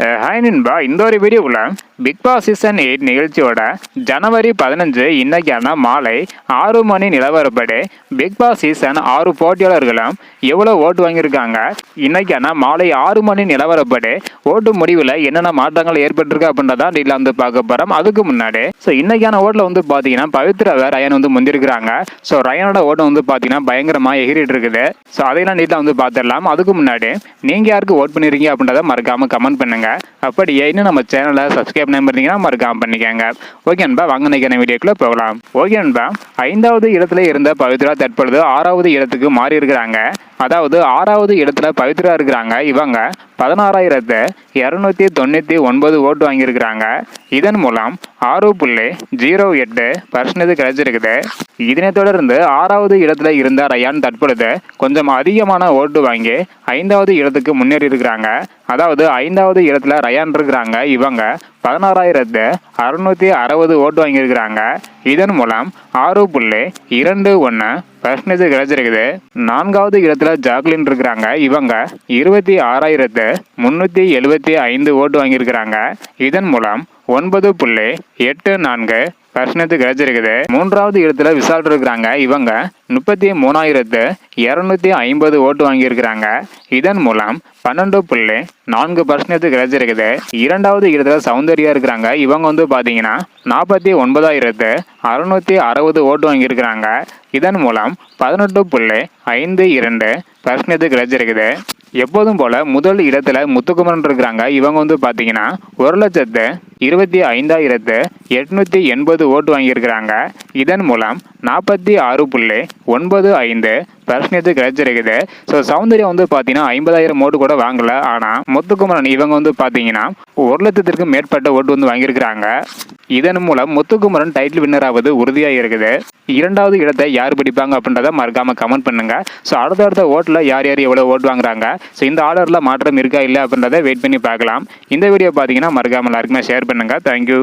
Hi நண்பா இந்த ஒரு வீடியோவில் பிக் பாஸ் சீசன் எயிட் நிகழ்ச்சியோட ஜனவரி பதினஞ்சு இன்னைக்கான மாலை ஆறு மணி நிலவரப்படி பிக் பாஸ் சீசன் ஆறு போட்டியாளர்களும் எவ்வளோ ஓட்டு வாங்கியிருக்காங்க? இன்னைக்கான மாலை ஆறு மணி நிலவரப்படி ஓட்டு முடிவில் என்னென்ன மாற்றங்கள் ஏற்பட்டிருக்கு அப்படின்றதான் டீட்டில் வந்து பார்க்க போகிறோம் அதுக்கு முன்னாடி ஸோ இன்னைக்கான ஓட்டில் வந்து பார்த்தீங்கன்னா பவித்ராவை ரயன் வந்து முந்திருக்கிறாங்க ஸோ ரயனோட ஓட்டம் வந்து பார்த்தீங்கன்னா பயங்கரமாக எகிரிட்டு இருக்குது. ஸோ அதையெல்லாம் நீட்டாக வந்து பார்த்துடலாம். அதுக்கு முன்னாடி நீங்கள் யாருக்கு ஓட் பண்ணிருக்கீங்க அப்படின்றத மறக்காமல் கமெண்ட் பண்ணுங்கள் அப்படியே இன்னும் நம்ம சேனலை சப்ஸ்கிரைப் நம்பர் இருந்தீங்கன்னா மறக்காம பண்ணிக்கோங்க. ஓகே நண்பா வாங்க நினைக்கிற வீடியோக்குள்ளே போகலாம். ஓகே நண்பா ஐந்தாவது இடத்துல இருந்த பவித்ரா தற்பொழுது ஆறாவது இடத்துக்கு மாறி இருக்கிறாங்க அதாவது ஆறாவது இடத்துல பவித்ரா இருக்கிறாங்க. இவங்க பதினாறாயிரத்து இரநூத்தி தொண்ணூற்றி ஒன்பது ஓட்டு வாங்கியிருக்கிறாங்க. இதன் மூலம் ஆறு புள்ளி ஜீரோ எட்டு பர்சன்டேஜ் கிடைச்சிருக்குது. இதனைத் தொடர்ந்து ஆறாவது இடத்துல இருந்த ரயான் தற்பொழுது கொஞ்சம் அதிகமான ஓட்டு வாங்கி ஐந்தாவது இடத்துக்கு முன்னேறி இருக்கிறாங்க அதாவது ஐந்தாவது இடத்துல ரயான் இருக்கிறாங்க. இவங்க பதினாறாயிரத்து அறுநூத்தி அறுபது ஓட்டு வாங்கியிருக்கிறாங்க. இதன் மூலம் ஆறு புள்ளி இரண்டு ஒன்று பர்சன்டேஜ் கிடைச்சிருக்குது. நான்காவது இடத்துல ஜாக்லின் இருக்கிறாங்க. இவங்க இருபத்தி ஆறாயிரத்து முன்னூற்றி எழுபத்தி ஐந்து ஓட்டு வாங்கியிருக்கிறாங்க. இதன் மூலம் ஒன்பது புள்ளி எட்டு நான்கு பர்சன்டேஜ் கிடைச்சிருக்குது. மூன்றாவது இடத்துல விசால் இருக்கிறாங்க. இவங்க முப்பத்தி மூணாயிரத்து இரநூத்தி ஐம்பது ஓட்டு வாங்கியிருக்கிறாங்க. இதன் மூலம் பன்னெண்டு புள்ளி நான்கு பர்சன்டேஜ் கிடைச்சிருக்குது. இரண்டாவது இடத்துல சௌந்தர்யா இருக்கிறாங்க. இவங்க வந்து பார்த்தீங்கன்னா நாற்பத்தி ஒன்பதாயிரத்து அறுநூத்தி அறுபது ஓட்டு வாங்கியிருக்கிறாங்க. இதன் மூலம் பதினெட்டு புள்ளி ஐந்து இரண்டு பர்சன்டேஜ் கிடைச்சிருக்குது. எப்போதும் போல முதல் இடத்துல முத்துக்குமரன் இருக்கிறாங்க. இவங்க வந்து பார்த்தீங்கன்னா ஒரு லட்சத்து இருபத்தி ஐந்தாயிரத்து எட்நூத்தி எண்பது ஓட்டு வாங்கியிருக்கிறாங்க. இதன் மூலம் நாற்பத்தி ஆறு புள்ளி ஒன்பது ஐந்து பர்சன்டேஜ் கிடைச்சிருக்குது. ஸோ சௌந்தர்யம் வந்து பார்த்தீங்கன்னா ஐம்பதாயிரம் ஓட்டு கூட வாங்கல. ஆனால் முத்துக்குமரன் இவங்க வந்து பார்த்தீங்கன்னா ஒரு லட்சத்திற்கு மேற்பட்ட ஓட்டு வந்து வாங்கியிருக்கிறாங்க. இதன் மூலம் முத்துக்குமரன் டைட்டில் வின்னர் ஆவது உறுதியாக இருக்குது இரண்டாவது இடத்தை யார் பிடிப்பாங்க அப்படின்றத மறக்காம கமெண்ட் பண்ணுங்க. ஸோ அடுத்தடுத்த ஓட்டில் யார் யார் எவ்வளோ ஓட்டு வாங்குறாங்க? ஸோ இந்த ஆர்டரில் மாற்றம் இருக்கா இல்லை அப்படின்றத வெயிட் பண்ணி பார்க்கலாம். இந்த வீடியோ பார்த்தீங்கன்னா மறக்காம எல்லாருக்குமே ஷேர் பண்ணுங்க. தேங்க்யூ